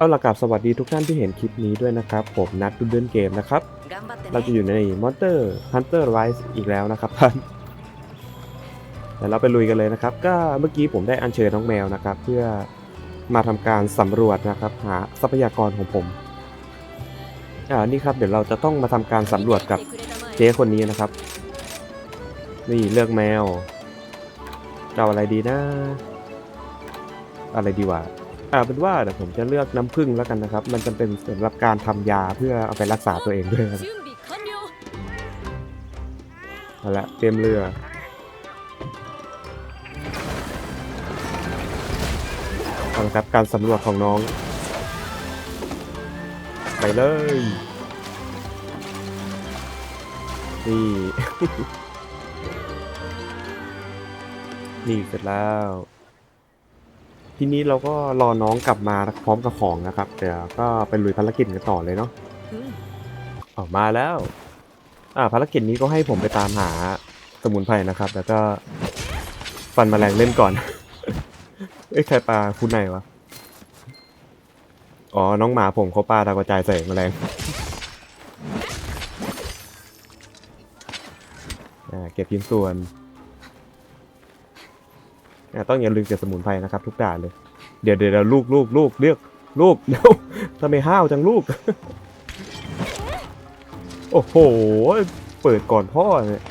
เอาละกับสวัสดีทุกท่านที่เห็นคลิปนี้ด้วยนะครับ ผมนัดดุนเดินเกมนะครับ เราจะอยู่ใน Monster Hunter Rise อีกแล้วนะครับท่านเดี๋ยวเราไปลุยกันเลยนะครับ ก็เมื่อกี้ผมได้อัญเชิญน้องแมวนะครับ เพื่อมาทำการสำรวจนะครับ หาทรัพยากรของผมอ่านี่ครับเดี๋ยวเราจะต้องมาทำการสำรวจกับเจ๊คนนี้นะครับ นี่เลือกแมวจะเอาอะไรดีนะ อะไรดีวะ เอาเป็นว่าเดี๋ยวผมจะเลือกน้ำผึ้งแล้วกันนะครับ มันจะเป็นสำหรับการทำยาเพื่อเอาไปรักษาตัวเองด้วยครับเอาละเตรียมเรือเอาะครับการสำรวจของน้อง ไปเลยนี่ นี่เสร็จแล้ว ทีนี้เราก็รอน้องกลับมาพร้อมกับของนะครับ เดี๋ยวก็ไปลุยภารกิจกันต่อเลยเนาะうんออกมาแล้ว อ่าภารกิจนี้ก็ให้ผมไปตามหาสมุนไพรนะครับ แล้วก็ฟันแมลงเล่นก่อน เอ้ยใครปลาคุณไหนวะ อ๋อ น้องหมาผมเขาปลาตากระจายใส่แมลงอ่าเก็บชิ้นส่วนอ่า ต้องอย่าลืมเก็บสมุนไพรนะครับ ทุกด่านเลย เดี๋ยวเดี๋ยวลูกลูกลูกเรียกลูกเดี๋ยวทำไมห้าวจังลูก โอ้โห เปิดก่อนพ่อเนี่ย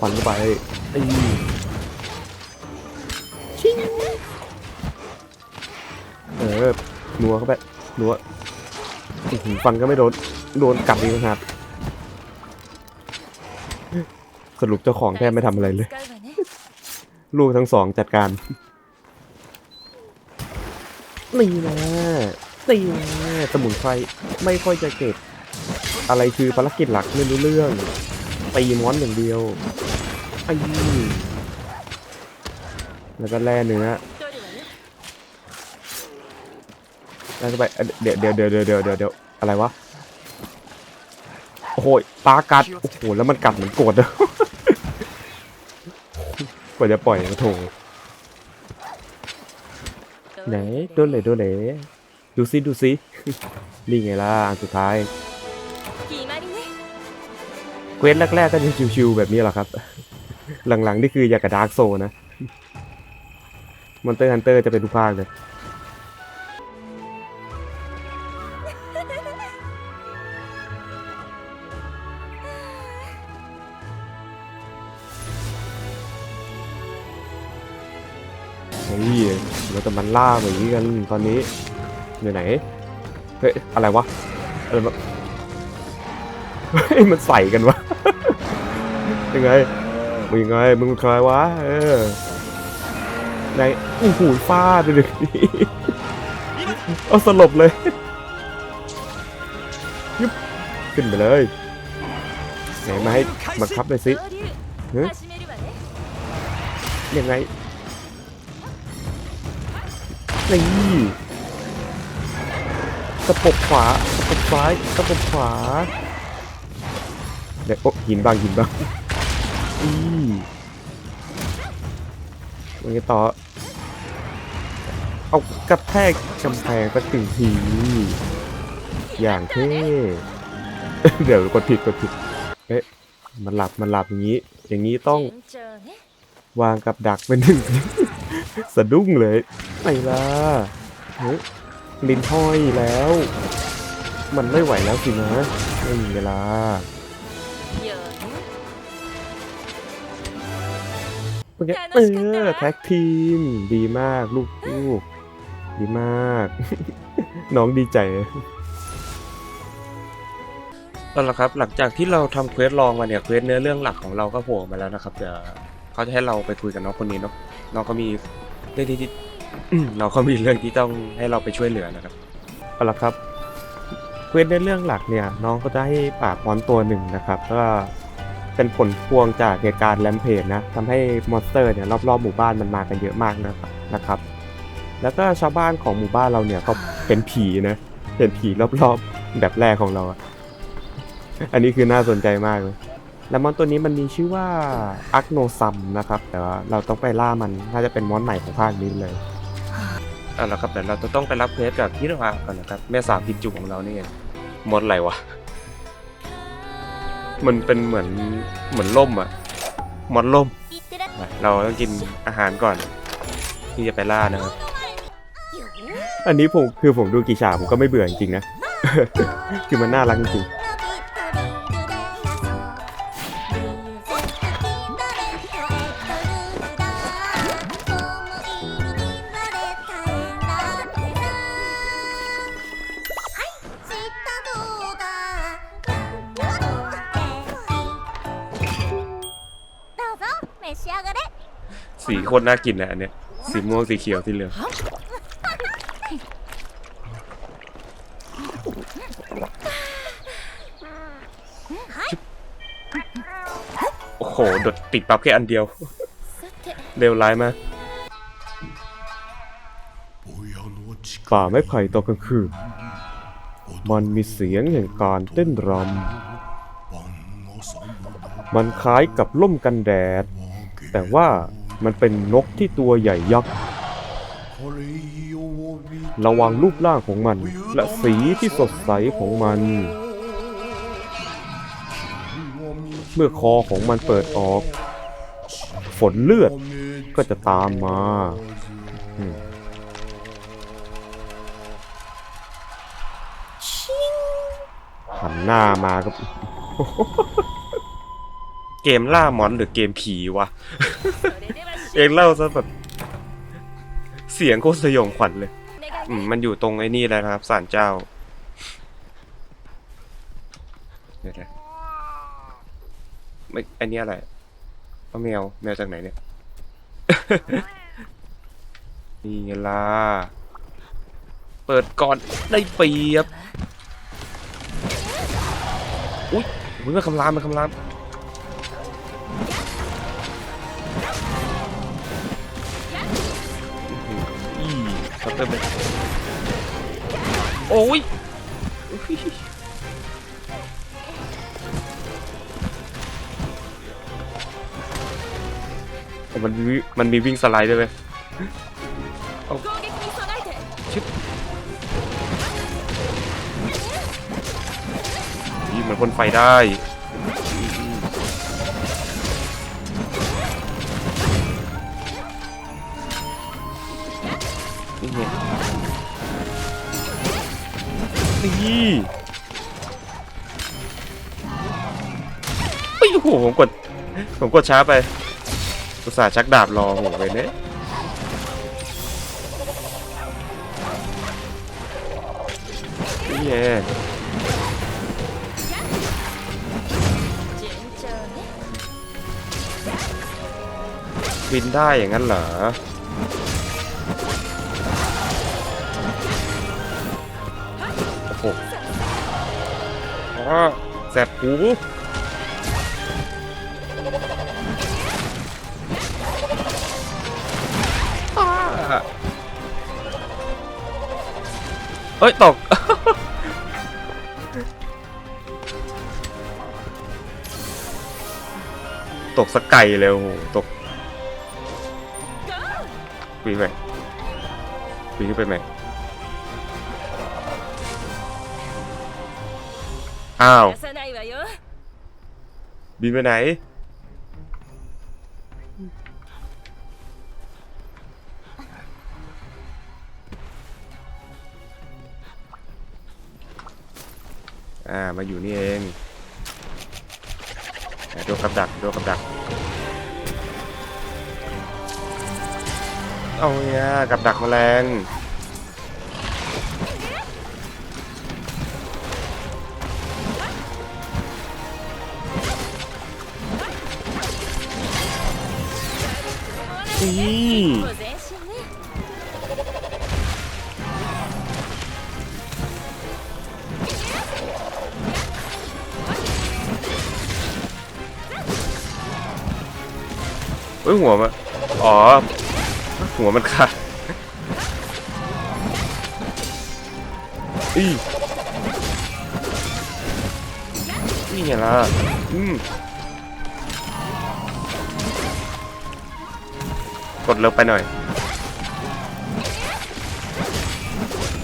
ฟันเข้าไปไอ้ชิงเออนัวเข้าไปนัวฟันก็ไม่โดน โดนกัดอีกนะครับ สรุปเจ้าของแทบไม่ทำอะไรเลย ลูกทั้งสองจัดการนี่นะนี่นะสมุนไพรไม่ค่อยจะเก็บ อะไรคือภารกิจหลักไม่รู้เรื่องตีม้อนอย่างเดียวไอ้แล้วก็แล่เนื้อแล้วก็ไปเดี๋ยวเดี๋ยวเดี๋ยวเดี๋ยวเดี๋ยวเดี๋ยวอะไรวะโอ้ยปลากัด โอ้โห แล้วมันกัดเหมือนโกรธเลย กว่าจะปล่อยกรโถ่ไหนโดนเลยโดนเลยดูซิดูซิ นี่ไงล่ะอันสุดท้ายเควสแรกๆก็จะชิวๆแบบนี้แหละครับ หลังๆนี่คืออยากกระดาร์กโซนะมอนเตอร์ฮันเตอร์จะเป็นทุกภาคเลย ล่าแบบนี้กันตอนนี้อยู่ไหนเฮ้ยอะไรวะอะไรวะเฮ้ยมันใส่กันวะยังไงมึงยังไงมึงใครวะเออในโอ้โหฟาดไปเลยเอาสลบเลยยึบขึ้นไปเลยไหนมาให้บังคับเลยสิยังไง นี่ตะปบขวาสะปบซ้ายสะปบขวา เดี๋ยวโอ้หินบางหินบางอืมวันนี้ต่อ เอากระแทกกำแพงก็ถึงหีอย่างเท่เดี๋ยวกดผิดกดผิด เอ๊ะ มันหลับมันหลับอย่างนี้ อย่างนี้ต้องวางกับดักเป็นหนึ่ง สะดุ้งเลยไอ้ล่ะลินห้อยแล้ว มันไม่ไหวแล้วสินะไม่มีเวลาเมื่อกเออแท็กทีม ดีมากลูกลูกดีมาก น้องดีใจนั่นและครับ หลังจากที่เราทำเควสลองมาเนี่ย เควสเนื้อเรื่องหลักของเราก็โผล่มาแล้วนะครับเดี๋ยว เขาจะให้เราไปคุยกับน้องคนนี้เนาะน้องก็มีเรื่องที่ที่เราก็มีเรื่องที่ต้องให้เราไปช่วยเหลือนะครับเอาละครับเควสในเรื่องหลักเนี่ยน้องก็จะให้ปาบมอนตัวหนึ่งนะครับก็เป็นผลพวงจากเหตุการณ์แรมเพจนะทำให้มอนสเตอร์เนี่ยรอบๆหมู่บ้านมันมากันเยอะมากนะครับนะครับ แล้วก็ชาวบ้านของหมู่บ้านเราเนี่ยก็เป็นผีนะเป็นผีรอบๆแบบแรกของเราอะอันนี้คือน่าสนใจมากเลย แล้วมอนตัวนี้มันมีชื่อว่าอักโนซัมนะครับ แต่ว่าเราต้องไปล่ามันน่าจะเป็นมอนใหม่ของภาคนี้เลยเอาละครับเดี๋ยวเราจะต้องไปรับเควสกับฮิโนะก่อนนะครับแม่สาวกินจุของเราเนี่ยมอนอะไรวะมันเป็นเหมือนเหมือนล่มอะมอนล่ม เราต้องกินอาหารก่อน ที่จะไปล่านะครับ อันนี้ผมคือผมดูกี่ฉากผมก็ไม่เบื่อจริงนะ คือมันน่ารักจริง ตรน่ากินนะอันเนี้ยสีม่วงสีเขียวสีเหลืองโอ้โหดดติดปั๊บแค่อันเดียวเร็วร้ายมากป่าไม้ไผ่ตอนกลางคืนมันมีเสียงแห่งการเต้นรำมันคล้ายกับล่มกันแดด แต่ว่า มันเป็นนกที่ตัวใหญ่ยักษ์ ระวังรูปร่างของมัน และสีที่สดใสของมัน เมื่อคอของมันเปิดออก ฝนเลือดก็จะตามมาหันหน้ามาก็เกมล่าหมอนหรือเกมผีวะ เองเล่าซะแบบเสียงโคตรสยองขวัญเลย อืมมันอยู่ตรงไอ้นี่แล้วนะครับศาลเจ้าเดี๋ยวนะไม่อันนี้อะไรเอาแมวแมวจากไหนเนี่ย นี่ไงล่ะเปิดก่อนได้เปรียบ อุ้ยอุ้ยมันคำรามมันคำราม เติมเลยโอ้ยมันมีมันมีวิ่งสไลด์ด้วยไหมชิบมือนคนไฟได้ โอ้โหผมกด ผมกดช้าไป อุตส่าห์ชักดาบรอผมไปเนี่ยเบินได้อย่างนั้นเหรอ อ๋อแสบหูอ้าเอ้ย ตก ตกสกไก่เลยโอ้โหตกปีนไปปีนขึ้นไปไหม อ้าว บินไปไหน อ่า มาอยู่นี่เองโดนกับดักโดนกับดัก เอาเนี่ยกับดักแมลง เอ้ยหัวมันอ๋อ หัวมันขาดอีนี่ไงล่ะ อืม กดเลิฟไปหน่อย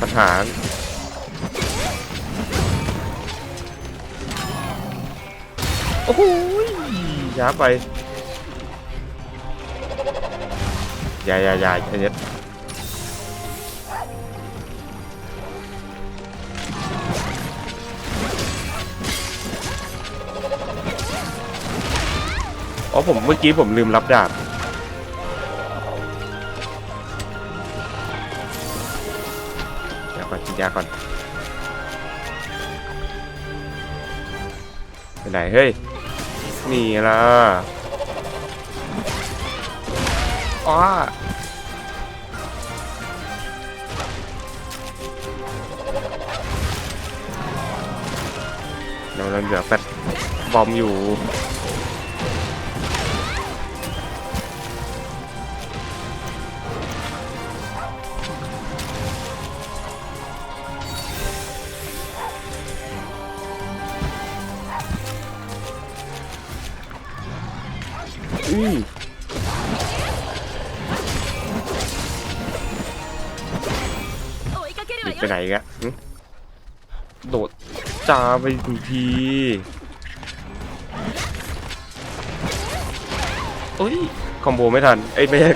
ปัญหารโอ้โหช้าไปอย่าอย่าอย่าอย่าเย็ดอ๋อผมเมื่อกี้ผมลืมรับดาบ ก่อนกินยาก่อนไปไหนเฮ้ยนี่ล่ะอ้าเราเราเหลือแฟตบอมอยู่ อื้อไปไหนกะโดดจ้าไปดูทีเอ้ย คอมโบไม่ทัน เอ้ย ไม่ใช่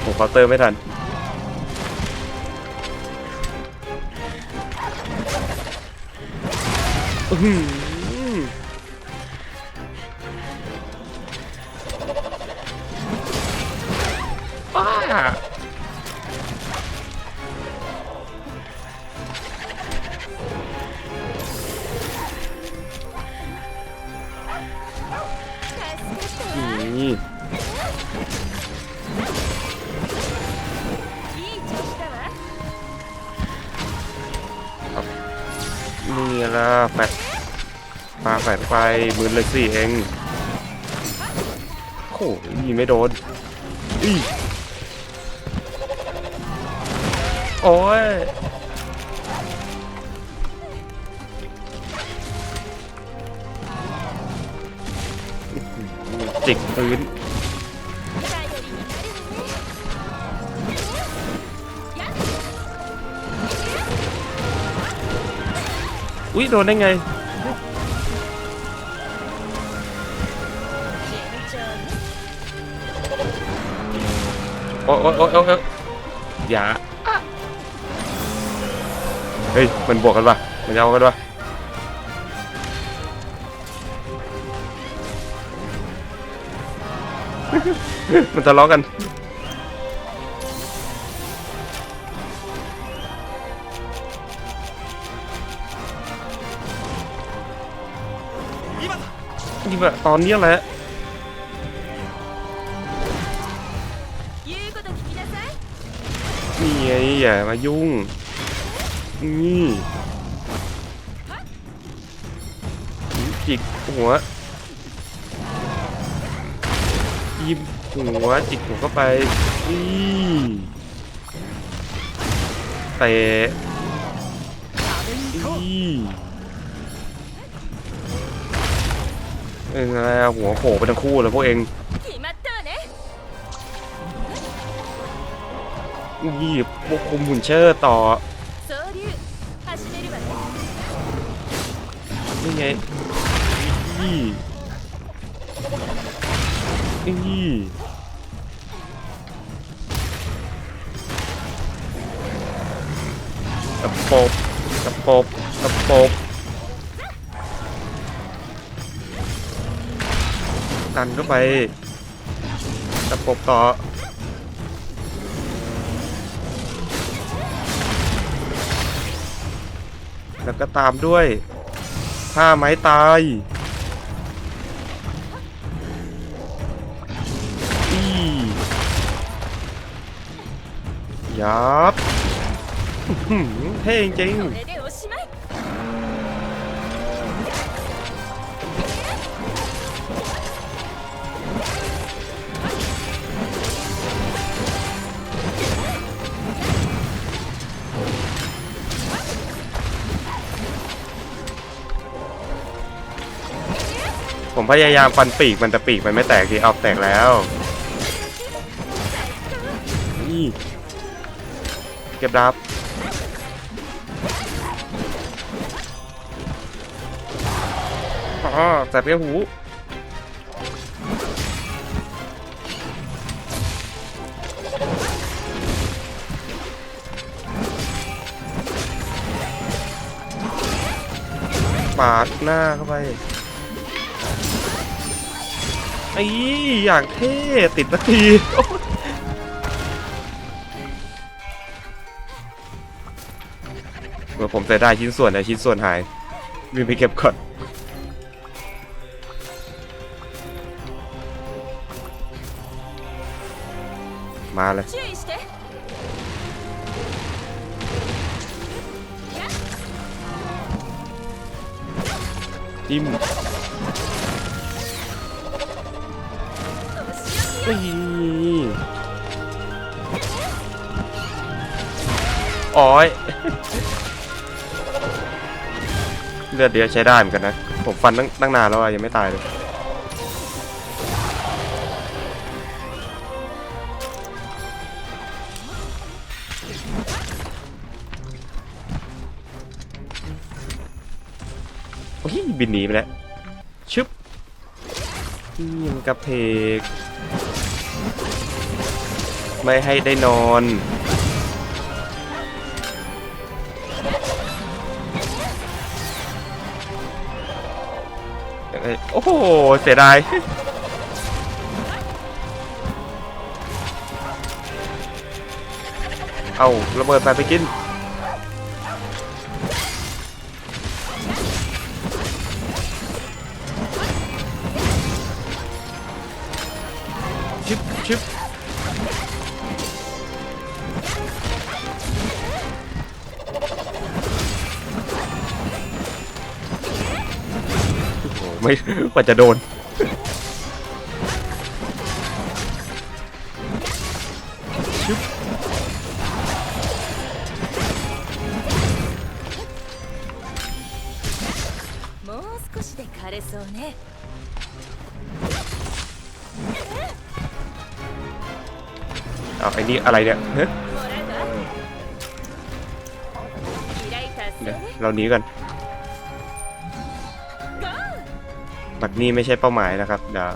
โมเคาเตอร์ไม่ทัน อื แฟดปลาแฟดไปมือเลยสิเองโอ้ยไม่โดนอีโอ้ยจิกพื้น อุ้ยโดนได้ไง โอ้ยโอ้ยโอ้ยโอ้ยอย่าเฮ้ย มันบวกกันปะมันยาวกันปะมันทะเลาะกัน แะตอนนี้แหละนี่ไงอย่ามายุ่ง นี่จิกหัวยิ้มหัวจิกหัวเข้าไปนี่เตะนี่ เองอะไรอหัวโผล่ไปทั้งคู่เลยพวกเองนี่ควบคุมหุ่นเชิดต่อนี่ไงนี่นี่ตะปบตะปบตะปบ ดันเข้าไปตะปบต่อแล้วก็ตามด้วยท่าไม้ตายอียับเท่จริง ผมพยายามฟันปีกมันแต่ปีกมันไม่แตกทีเอาแตกแล้วนี่เก็บดาบอ๋อแสบเปี้ยหูปาดหน้าเข้าไป ไอ้อย่างเท่ติดนาทีเมื่อผมจะได้ชิ้นส่วนแต่ชิ้นส่วนหายวิ่งไปเก็บก่อนมาเลยจิ้ม โอ้ยเลือดเดียวใช้ได้เหมือนกันนะ ผมฟันตั้งตั้งนานแล้วอะยังไม่ตายเลยโอ้ยบินหนีไปแล้ว ชึบนี่มันกระเพก ไม่ให้ได้นอนเอ้ยโอ้โห เสียดายเอาระเบิดไปไปกิน ไม่ กว่าจะโดน ชึบ もう少しで枯れそうね เอาไอ้นี่อะไรเนี่ยเฮ้ย もらうわ開いた เดี๋ยว せね เราหนีกัน บัดนี้ไม่ใช่เป้าหมายนะครับเดี๋ยว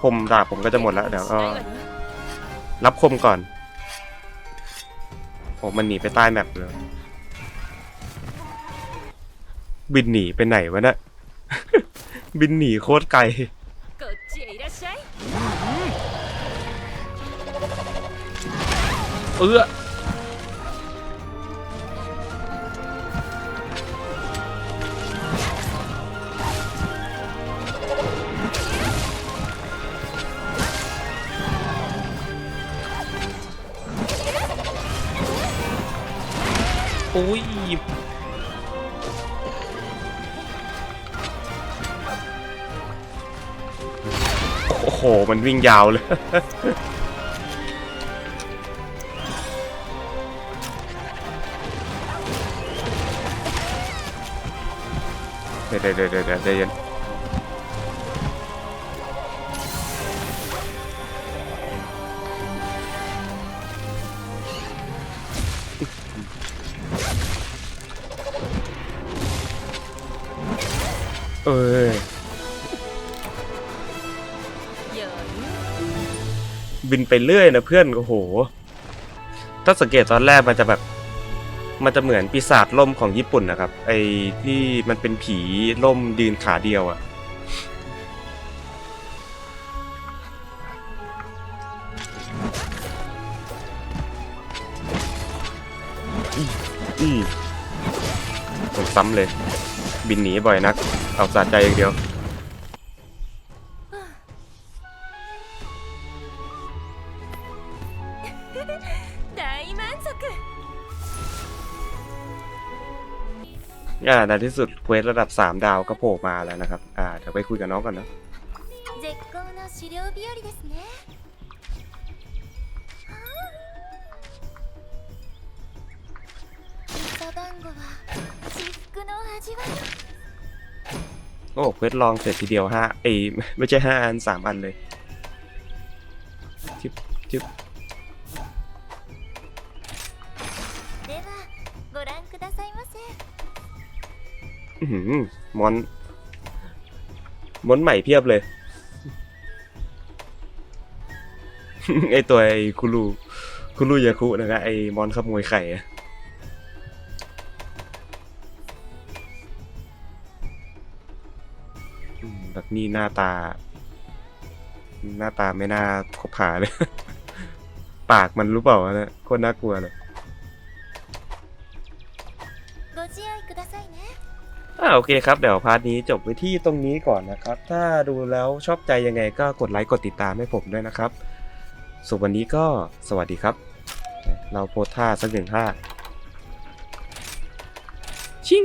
คมดาบผมก็จะหมดแล้วเดี๋ยวก็รับคมก่อนโอ้มันหนีไปใต้แมปเลยบินหนีไปไหนวะเนะี่ยบินหนีโคตรไกลเออ อ้ยโอ้โห มันวิ่งยาวเลย เดี๋ยวเดี๋ยวเดี๋ยวเดี๋ยวเดี๋ยว บินไปเรื่อยนะเพื่อน โอ้โห ถ้าสังเกตตอนแรกมันจะแบบ มันจะเหมือนปีศาจล่มของญี่ปุ่นนะครับ ไอ้ที่มันเป็นผีล่มยืนขาเดียวอะ่ะอีอีผมซ้ำเลย บินหนีบ่อยนัก เอาสะใจอย่างเดียว อ่าในที่สุดเควสระดับ 3 ดาวก็โผล่มาแล้วนะครับ อ่า เดี๋ยวไปคุยกับน้องก่อนนะ 絶好の狩猟日和ですねサバンゴは至福の味わい โอ้เควสลองเสร็จทีเดียวห้าเอยไม่ใช่ห้าอันสามอันเลย จึ๊บ で หือมอน มอนใหม่เพียบเลย ไอตัวไอคุรูคุรูยาคุนะครับไอมอนขโมยไข่อะแบบนี้หน้าตา หน้าตาไม่น่าคบหาเลย ปากมันรู้เปล่าวะเนี่ยโคตรน่ากลัวเลย อ่าโอเคครับ เดี๋ยวพาร์ทนี้จบไว้ที่ตรงนี้ก่อนนะครับ ถ้าดูแล้วชอบใจยังไงก็กดไลค์กดติดตามให้ผมด้วยนะครับส่วนวันนี้ก็สวัสดีครับ เราโพสท่าสักหนึ่งท่าชิง